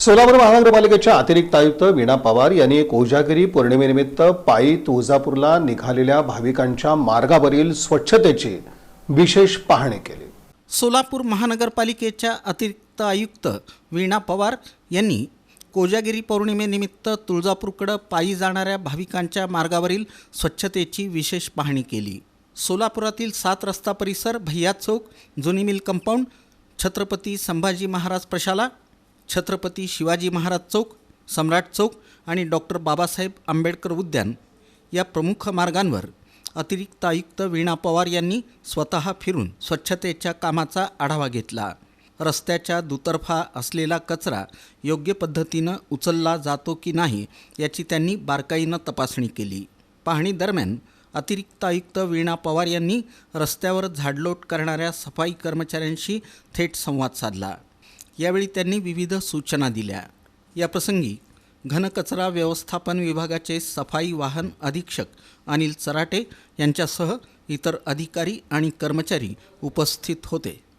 सोलापूर महानगरपालिकेच्या अतिरिक्त आयुक्त वीणा पवार यांनी कोजागिरी पौर्णिमेनिमित्त पायी तुळजापूरला निघालेल्या भाविकांच्या मार्गावरील स्वच्छतेची विशेष पाहणी केली. सोलापूर महानगरपालिकेच्या अतिरिक्त आयुक्त वीणा पवार यांनी कोजागिरी पौर्णिमेनिमित्त तुळजापूरकडं पायी जाणाऱ्या भाविकांच्या मार्गावरील स्वच्छतेची विशेष पाहणी केली. सोलापुरातील सात रस्ता परिसर भैया चौक जुनी मिल कंपाऊंड छत्रपती संभाजी महाराज प्रशाला छत्रपती शिवाजी महाराज चौक सम्राट चौक आणि डॉक्टर बाबासाहेब आंबेडकर उद्यान या प्रमुख मार्गांवर अतिरिक्त आयुक्त वीणा पवार यांनी स्वतः फिरून स्वच्छतेच्या कामाचा आढावा घेतला. रस्त्याच्या दुतर्फा असलेला कचरा योग्य पद्धतीनं उचलला जातो की नाही याची त्यांनी बारकाईनं तपासणी केली. पाहणी दरम्यान अतिरिक्त आयुक्त वीणा पवार यांनी रस्त्यावर झाडलोट करणाऱ्या सफाई कर्मचाऱ्यांशी थेट संवाद साधला. यावेळी त्यांनी विविध सूचना दिल्या. याप्रसंगी घनकचरा व्यवस्थापन विभागाचे सफाई वाहन अधीक्षक अनिल चराटे यांच्यासह इतर अधिकारी आणि कर्मचारी उपस्थित होते.